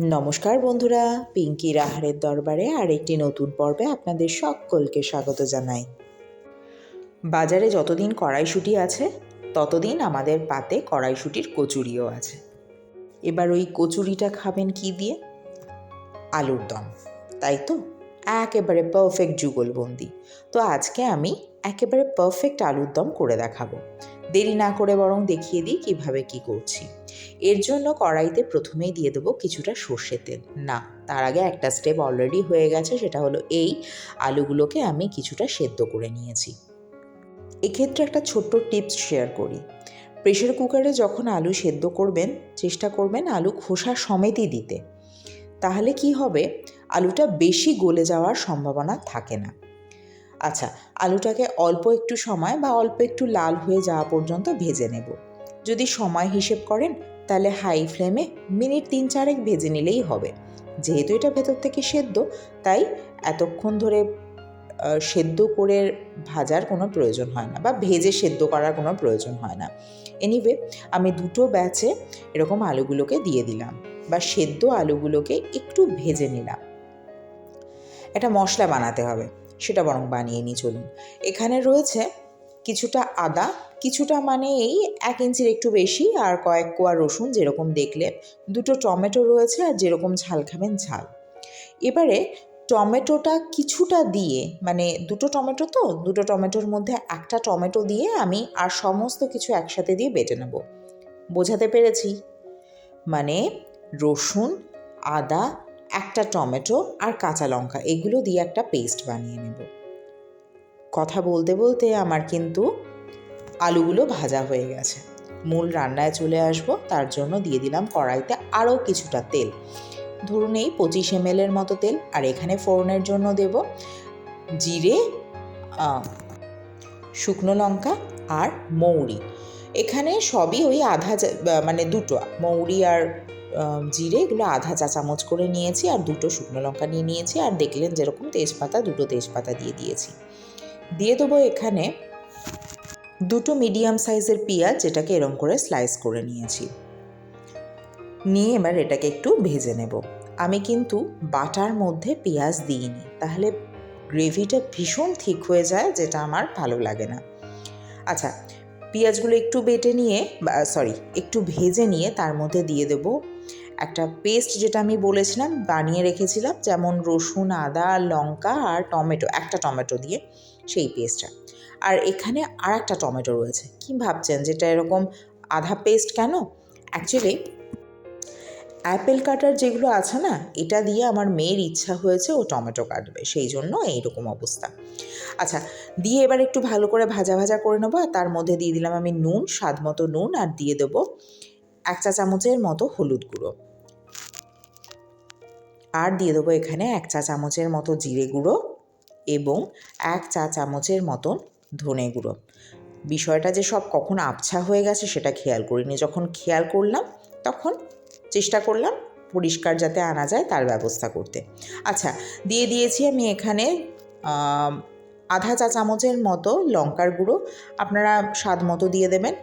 নমস্কার বন্ধুরা পিঙ্কি রাহারের দরবারে আর একটি নতুন পর্বে আপনাদের সকলকে স্বাগত জানাই। বাজারে যতদিন কড়াইশুঁটি আছে, ততদিন আমাদের পাতে কড়াইশুঁটির কচুরিও আছে। এবার ওই কচুরিটা খাবেন কি দিয়ে? আলুর দম। তাই তো? একেবারে পারফেক্ট যুগলবন্দি। তো আজকে আমি একেবারে পারফেক্ট আলুর দম করে দেখাবো। দেরি না করে বরং দেখিয়ে দিই কীভাবে কি করছি। এর জন্য কড়াইতে প্রথমেই দিয়ে দেবো কিছুটা সর্ষে তেল। না, তার আগে একটা স্টেপ অলরেডি হয়ে গেছে, সেটা হলো এই আলুগুলোকে আমি কিছুটা সেদ্ধ করে নিয়েছি। এক্ষেত্রে একটা ছোট্ট টিপস শেয়ার করি। প্রেশার কুকারে যখন আলু সেদ্ধ করবেন, চেষ্টা করবেন আলু খোসা সমেতই দিতে। তাহলে কি হবে? আলুটা বেশি গলে যাওয়ার সম্ভাবনা থাকে না। আচ্ছা আলুটাকে অল্প একটু সময় বা অল্প একটু লাল হয়ে যাওয়া পর্যন্ত ভেজে নেব। যদি সময় হিসেব করেন, তাহলে হাই ফ্লেমে মিনিট তিন চারেক ভেজে নিলেই হবে। যেহেতু এটা ভেতর থেকে সেদ্ধ, তাই এতক্ষণ ধরে সেদ্ধ করে ভাজার কোনো প্রয়োজন হয় না বা ভেজে সেদ্ধ করার কোনো প্রয়োজন হয় না। এনিওয়ে আমি দুটো ব্যাচে এরকম আলুগুলোকে দিয়ে দিলাম বা সেদ্ধ আলুগুলোকে একটু ভেজে নিলাম। একটা মশলা বানাতে হবে। সেটা বরং বানিয়ে নিয়ে চলুন। এখানে রয়েছে কিছুটা আদা, কিছুটা মানে এই এক ইঞ্চির একটু বেশি আর কয়েক কোয়া রসুন যেরকম দেখলে। দুটো টমেটো রয়েছে আর যেরকম ঝাল খাবেন ঝাল। এবারে টমেটোটা কিছুটা দিয়ে মানে দুটো টমেটো তো, দুটো টমেটোর মধ্যে একটা টমেটো দিয়ে আমি আর সমস্ত কিছু একসাথে দিয়ে বেটে নেব। বোঝাতে পেরেছি? মানে রসুন, আদা একটা টমেটো আর কাঁচা লঙ্কা, এগুলো দিয়ে একটা পেস্ট বানিয়ে নেব। কথা বলতে বলতে আমার কিন্তু আলুগুলো ভাজা হয়ে গেছে। মূল রান্নায় চলে আসব, তার জন্য দিয়ে দিলাম কড়াইতে আরও কিছুটা তেল। ধরুন এই পঁচিশ এম এর মতো তেল, আর এখানে ফোড়নের জন্য দেব জিরে শুকনো লঙ্কা আর মৌরি। এখানে সবই ওই আধা মানে দুটো, মৌরি আর জিরে এগুলো আধা চা চামচ করে নিয়েছি আর দুটো শুকনো লঙ্কা নিয়ে নিয়েছি আর দেখলেন যেরকম তেজপাতা, দুটো তেজপাতা দিয়ে দিয়েছি। দিয়ে দেবো এখানে দুটো মিডিয়াম সাইজের পেঁয়াজ যেটাকে এরম করে স্লাইস করে নিয়েছি। নিয়ে এবার এটাকে একটু ভেজে নেব। আমি কিন্তু বাটার মধ্যে পেঁয়াজ দিইনি, তাহলে গ্রেভিটা ভীষণ ঠিক হয়ে যায়, যেটা আমার ভালো লাগে না। আচ্ছা পেঁয়াজগুলো একটু বেটে নিয়ে সরি একটু ভেজে নিয়ে তার মধ্যে দিয়ে দেব একটা পেস্ট যেটা আমি বলেছিলাম, বানিয়ে রেখেছিলাম, যেমন রসুন, আদা, লঙ্কা আর টমেটো, একটা টমেটো দিয়ে সেই পেস্টটা আর এখানে আর একটা টমেটো রয়েছে। কি ভাবছেন যেটা এরকম আধা পেস্ট কেন? অ্যাকচুয়ালি অ্যাপেল কাটার যেগুলো আছে না, এটা দিয়ে আমার মেয়ের ইচ্ছা হয়েছে ও টমেটো কাটবে। সেই জন্য এইরকম অবস্থা। আচ্ছা দিয়ে এবার একটু ভালো করে ভাজা ভাজা করে নেব আর তার মধ্যে দিয়ে দিলাম আমি নুন, স্বাদ মতো নুন আর দিয়ে দেবো এক চা চামচের মতো হলুদ গুঁড়ো। আর দিয়ে দেবো এখানে এক চা চামচের মতো জিরে গুঁড়ো এবং এক চা চামচের মতন ধনে গুঁড়ো। বিষয়টা যে সব কখন আবছা হয়ে গেছে সেটা খেয়াল করিনি। যখন খেয়াল করলাম, তখন চেষ্টা করলাম পরিষ্কার যাতে আনা যায় তার ব্যবস্থা করতে। আচ্ছা দিয়ে দিয়েছি আমি এখানে আধা চা চামচের মতো লঙ্কার গুঁড়ো। আপনারা স্বাদ মতো দিয়ে দেবেন।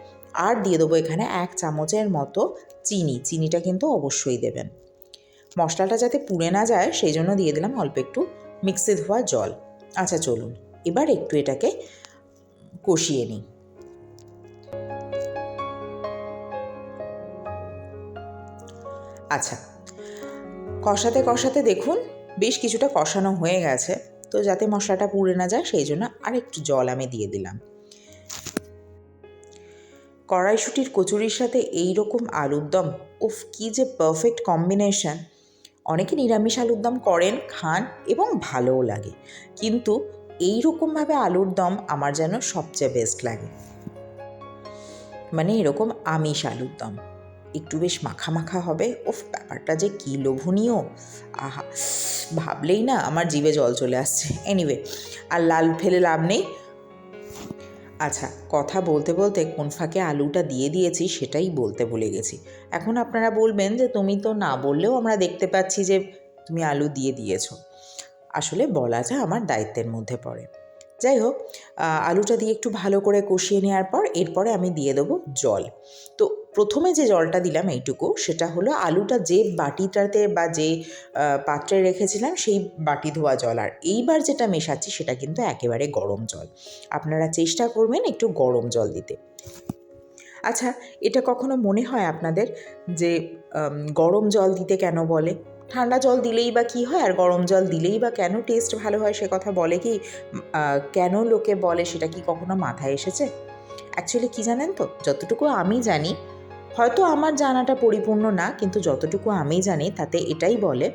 আর দিয়ে দেবো এখানে এক চামচের মতো চিনি। চিনিটা কিন্তু অবশ্যই দেবেন। মশলাটা যাতে পুড়ে না যায়, সেই জন্য দিয়ে দিলাম অল্প একটু মিক্সি ধোয়া জল। আচ্ছা চলুন। এবার একটু এটাকে কষিয়ে নিই। আচ্ছা কষাতে কষাতে দেখুন বেশ কিছুটা কষানো হয়ে গেছে। তো যাতে মশলাটা পুড়ে না যায়, সেই জন্য আরেকটু জল আমি দিয়ে দিলাম। কড়াইশুটির কচুরির সাথে এই রকম আলুর দম উফ, কী যে পারফেক্ট কম্বিনেশন অনেকে নিরামিষ আলুর দম করেন, খান এবং ভালোও লাগে। কিন্তু এই রকমভাবে আলুর দম আমার যেন সবচেয়ে বেস্ট লাগে। মানে এরকম আমিষ আলুর দম। একটু বেশ মাখা মাখা হবে। ওফ ব্যাপারটা যে কী লোভনীয়। আহা, ভাবলেই না আমার জিভে জল চলে আসছে। এনিওয়ে আর লাল ফেলে লাভ নেই। আচ্ছা কথা বলতে বলতে কোন ফাঁকে আলুটা দিয়ে দিয়েছি সেটাই বলতে ভুলে গেছি। এখন আপনারা বলবেন যে, তুমি তো না বললেও আমরা দেখতে পাচ্ছি যে তুমি আলু দিয়ে দিয়েছ। আসলে বলা বলাটা আমার দায়িত্বের মধ্যে পড়ে। যাই হোক আলুটা দিয়ে একটু ভালো করে কষিয়ে নেওয়ার পর এরপরে আমি দিয়ে দেবো জল। তো প্রথমে যে জলটা দিলাম এইটুকু, সেটা হলো আলুটা যে বাটিটাতে বা যে পাত্রে রেখেছিলাম সেই বাটি ধোয়া জল। আর এইবার যেটা মেশাচ্ছি সেটা কিন্তু একেবারে গরম জল। আপনারা চেষ্টা করবেন একটু গরম জল দিতে। আচ্ছা এটা কখনো মনে হয় আপনাদের যে গরম জল দিতে কেন বলে? ঠান্ডা জল দিলেই বা কি হয় আর গরম জল দিলেই বা কেন টেস্ট ভালো হয় সে কথা বলে কি কেন লোকে বলে সেটা কি কখনো মাথায় এসেছে? অ্যাকচুয়ালি কি জানেন তো? যতটুকু আমি জানি, হয়তো আমার জানাটা পরিপূর্ণ না, কিন্তু যতটুকু আমি জানি তাতে এটাই বলে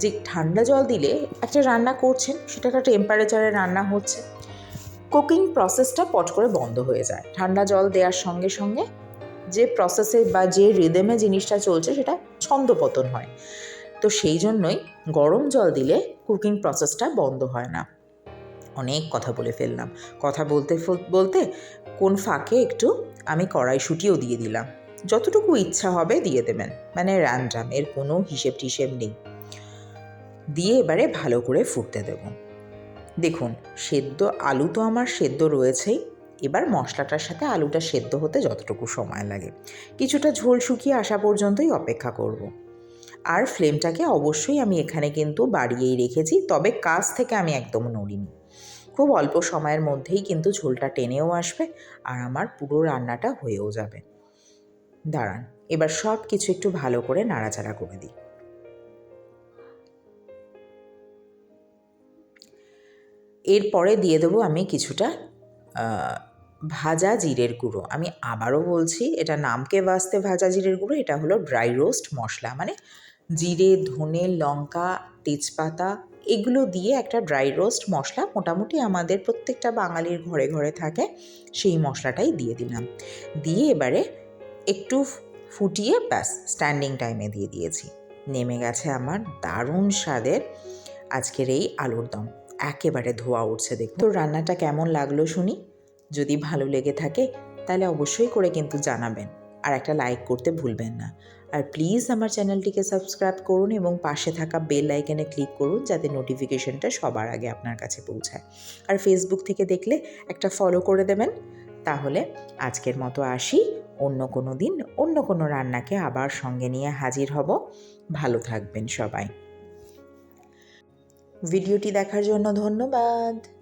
যে ঠান্ডা জল দিলে একটা রান্না করছেন সেটা একটা টেম্পারেচারে রান্না হচ্ছে কুকিং প্রসেসটা পট করে বন্ধ হয়ে যায়। ঠান্ডা জল দেওয়ার সঙ্গে সঙ্গে যে প্রসেসে বা যে রিদমে জিনিসটা চলছে সেটা ছন্দপতন হয়। তো সেই জন্যই গরম জল দিলে কুকিং প্রসেসটা বন্ধ হয় না। অনেক কথা বলে ফেললাম। কথা বলতে বলতে কোন ফাঁকে একটু আমি কড়াইশুঁটিও দিয়ে দিলাম। যতটুকু ইচ্ছা হবে দিয়ে দেবেন। মানে র্যান্ডাম এর কোনো হিসেব টিসেব নেই। দিয়ে এবারে ভালো করে ফুটতে দেবো। দেখুন, সেদ্ধ আলু তো আমার সেদ্ধ রয়েছেই। এবার মশলাটার সাথে আলুটা সেদ্ধ হতে যতটুকু সময় লাগে। কিছুটা ঝোল শুকিয়ে আসা পর্যন্তই অপেক্ষা করব। আর ফ্লেমটাকে অবশ্যই আমি এখানে কিন্তু বাড়িয়েই রেখেছি, তবে কাজ থেকে আমি একদম নড়িনি। খুব অল্প সময়ের মধ্যেই কিন্তু ঝোলটা টেনেও আসবে আর আমার পুরো রান্নাটা হয়েও যাবে। দাঁড়ান, এবার সব কিছু একটু ভালো করে নাড়াচাড়া করে দিই। এরপরে দিয়ে দেবো আমি কিছুটা ভাজা জিরের গুঁড়ো। আমি আবারও বলছি, এটা নামকে বাঁচতে ভাজা জিরের গুঁড়ো, এটা হলো ড্রাই রোস্ট মশলা। মানে জিরে, ধনে, লঙ্কা, তেজপাতা, এগুলো দিয়ে একটা ড্রাই রোস্ট মশলা মোটামুটি আমাদের প্রত্যেকটা বাঙালির ঘরে ঘরে থাকে, সেই মশলাটাই দিয়ে দিলাম। দিয়ে এবারে একটু ফুটিয়ে ব্যাস স্ট্যান্ডিং টাইমে দিয়ে দিয়েছি। নেমে গেছে আমার দারুণ স্বাদের আজকের এই আলুর দম। একেবারে ধোয়া উঠছে দেখুন। তো রান্নাটা কেমন লাগল শুনি? যদি ভালো লেগে থাকে, তাহলে অবশ্যই করে কিন্তু জানাবেন। আর একটা লাইক করতে ভুলবেন না। আর প্লিজ আমার চ্যানেলটিকে সাবস্ক্রাইব করুন এবং পাশে থাকা বেল আইকনে ক্লিক করুন, যাতে নোটিফিকেশনটা সবার আগে আপনার কাছে পৌঁছায়। আর ফেসবুক থেকে দেখলে একটা ফলো করে দেবেন। তাহলে আজকের মতো আসি। অন্য কোনো দিন অন্য কোনো রান্নাকে আবার সঙ্গে নিয়ে হাজির হব। ভালো থাকবেন সবাই। ভিডিওটি দেখার জন্য ধন্যবাদ।